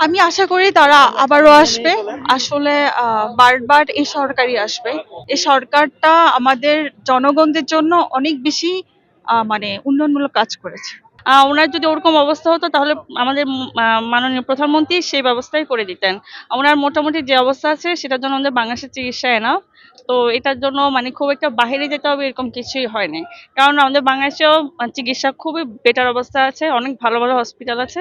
আমি আশা করি তারা আবারও আসবে। আসলে বারবার এই সরকারই আসবে। এই সরকারটা আমাদের জনগণদের জন্য অনেক বেশি মানে উন্নয়নমূলক কাজ করেছে। ওনার যদি ওরকম অবস্থা হতো, তাহলে আমাদের মাননীয় প্রধানমন্ত্রী সেই ব্যবস্থাই করে দিতেন। ওনার মোটামুটি যে অবস্থা আছে, সেটার জন্য আমাদের বাংলাদেশের চিকিৎসা এনা তো এটার জন্য মানে খুব একটা বাইরে যেতে হবে, এরকম কিছুই হয়নি। কারণ আমাদের বাংলাদেশেও চিকিৎসা খুবই বেটার অবস্থা আছে, অনেক ভালো ভালো হসপিটাল আছে।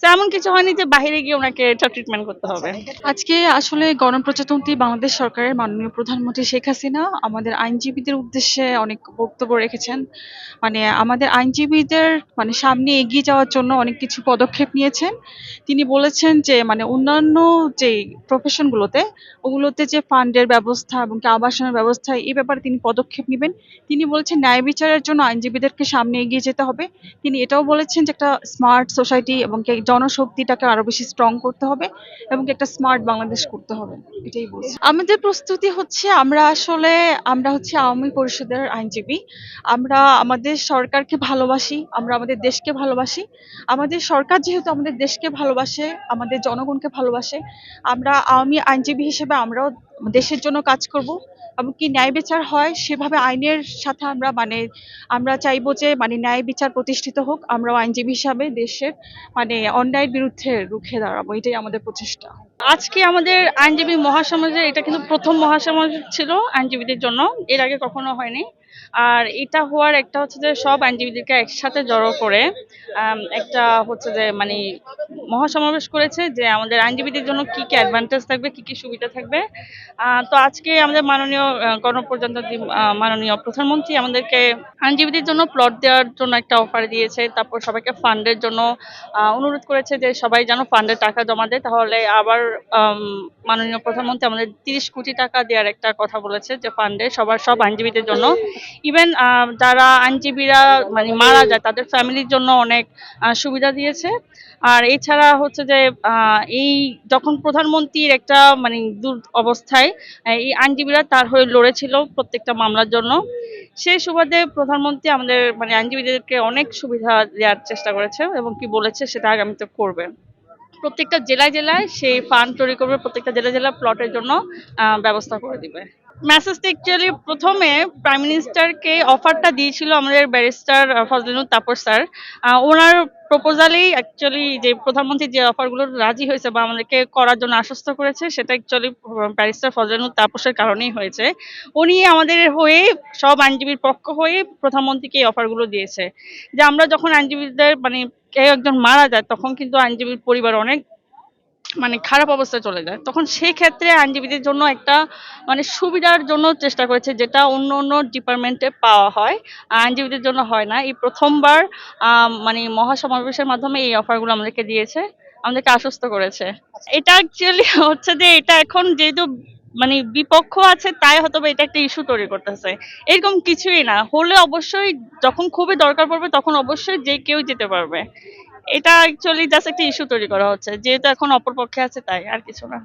তো এমন কিছু হয়নি যে বাইরে গিয়ে ওনাকে এটা ট্রিটমেন্ট করতে হবে। আজকে আসলে গণপ্রজাতন্ত্রী বাংলাদেশ সরকারের মাননীয় প্রধানমন্ত্রী শেখ হাসিনা আমাদের আইনজীবীদের উদ্দেশ্যে অনেক বক্তব্য রেখেছেন। মানে আমাদের আইনজীবীদের মানে সামনে এগিয়ে যাওয়ার জন্য অনেক কিছু পদক্ষেপ নিয়েছেন। তিনি বলেছেন যে মানে অন্যান্য যে প্রফেশনগুলোতে ওগুলোতে যে ফান্ডের ব্যবস্থা এবং আবাসনের ব্যবস্থা, এই ব্যাপারে তিনি পদক্ষেপ নেবেন। তিনি বলেছেন ন্যায় বিচারের জন্য আইনজীবীদেরকে সামনে এগিয়ে যেতে হবে। তিনি এটাও বলেছেন যে, একটা স্মার্ট সোসাইটি এবং জনশক্তিটাকে আরও বেশি স্ট্রং করতে হবে এবং একটা স্মার্ট বাংলাদেশ করতে হবে। এটাই বলছি। আমাদের প্রস্তুতি হচ্ছে, আমরা আসলে, আমরা হচ্ছে আওয়ামী পরিষদের আইনজীবী। আমরা আমাদের সরকারকে ভালোবাসি, আমরা আমাদের দেশকে ভালোবাসি। আমাদের সরকার যেহেতু আমাদের দেশকে ভালোবাসে, আমাদের জনগণকে ভালোবাসে, আমরা আওয়ামী আইনজীবী হিসেবে আমরাও দেশের জন্য কাজ করব। এবং কি ন্যায় বিচার হয়, সেভাবে আইনের সাথে আমরা মানে আমরা চাইব যে মানে ন্যায় বিচার প্রতিষ্ঠিত হোক, আমরাও আইনজীবী হিসাবে দেশের মানে অন্যায়ের বিরুদ্ধে রুখে দাঁড়াবো, এটাই আমাদের প্রচেষ্টা। আজকে আমাদের আইনজীবী মহাসমাজের, এটা কিন্তু প্রথম মহাসমাজ ছিল আইনজীবীদের জন্য, এর আগে কখনো হয়নি। আর এটা হওয়ার একটা হচ্ছে যে সব আইনজীবীদেরকে একসাথে জড়ো করে একটা হচ্ছে যে মানে মহাসমাবেশ করেছে যে আমাদের আইনজীবীদের জন্য কি কি অ্যাডভান্টেজ থাকবে কি কি সুবিধা থাকবে। তো আজকে আমাদের মাননীয় আহ, গণপ্রজাতন্ত্রী মাননীয় প্রধানমন্ত্রী আমাদেরকে আইনজীবীদের জন্য প্লট দেওয়ার জন্য একটা অফার দিয়েছে তারপর সবাইকে ফান্ডের জন্য অনুরোধ করেছে যে সবাই যেন ফান্ডের টাকা জমা দেয়। তাহলে আবার মাননীয় প্রধানমন্ত্রী আমাদের তিরিশ কোটি টাকা দেওয়ার একটা কথা বলেছে যে ফান্ডে সবার সব আইনজীবীদের জন্য ইভেন যারা আইনজীবীরা মানে মারা যায়, তাদের ফ্যামিলির জন্য অনেক সুবিধা দিয়েছে। আর এছাড়া হচ্ছে যে এই যখন প্রধানমন্ত্রীর একটা মানে দূর অবস্থায় এই আইনজীবীরা তার হয়ে লড়েছিল প্রত্যেকটা মামলার জন্য। সেই সুবাদে প্রধানমন্ত্রী আমাদের মানে আইনজীবীদেরকে অনেক সুবিধা দেওয়ার চেষ্টা করেছে এবং কি বলেছে সেটা আগামীতে করবে। প্রত্যেকটা জেলায় জেলায় সেই ফান্ড তৈরি করবে, প্রত্যেকটা জেলা জেলা প্লটের জন্য ব্যবস্থা করে দিবে। মেসেজটা অ্যাকচুয়ালি প্রথমে প্রাইম মিনিস্টারকে অফারটা দিয়েছিল আমাদের ব্যারিস্টার ফজলিনুর তাপর স্যার। ওনার প্রপোজালেই অ্যাকচুয়ালি যে প্রধানমন্ত্রী যে অফারগুলো রাজি হয়েছে বা আমাদেরকে করার জন্য আশ্বস্ত করেছে, সেটা অ্যাকচুয়ালি ব্যারিস্টার ফজলিনুর তাপসের কারণেই হয়েছে। উনি আমাদের হয়ে সব আইনজীবীর পক্ষ হয়ে প্রধানমন্ত্রীকে এই অফারগুলো দিয়েছে। যে আমরা যখন আইনজীবীদের মানে কেউ একজন মারা যায়, তখন কিন্তু আইনজীবীর পরিবার অনেক মানে খারাপ অবস্থায় চলে যায়। তখন সেই ক্ষেত্রে আইনজীবীদের জন্য একটা মানে সুবিধার জন্য চেষ্টা করেছে, যেটা অন্য অন্য ডিপার্টমেন্টে পাওয়া হয়। আইনজীবীদের জন্য হয় না। এই প্রথমবার মানে মহাসমাবেশের মাধ্যমে এই অফারগুলো আমাদেরকে দিয়েছে। আমাদেরকে আশ্বস্ত করেছে। এটা অ্যাকচুয়ালি হচ্ছে যে এটা এখন যেহেতু মানে বিপক্ষ আছে, তাই হয়তো এটা একটা ইস্যু তৈরি করতেছে। এরকম কিছুই না। হলে অবশ্যই যখন খুবই দরকার পড়বে, তখন অবশ্যই যে কেউ যেতে পারবে। এটা অ্যাকচুয়ালি জাস্ট একটা ইস্যু তৈরি করা হচ্ছে। যেহেতু এখন অপর পক্ষে আছে তাই, আর কিছু না।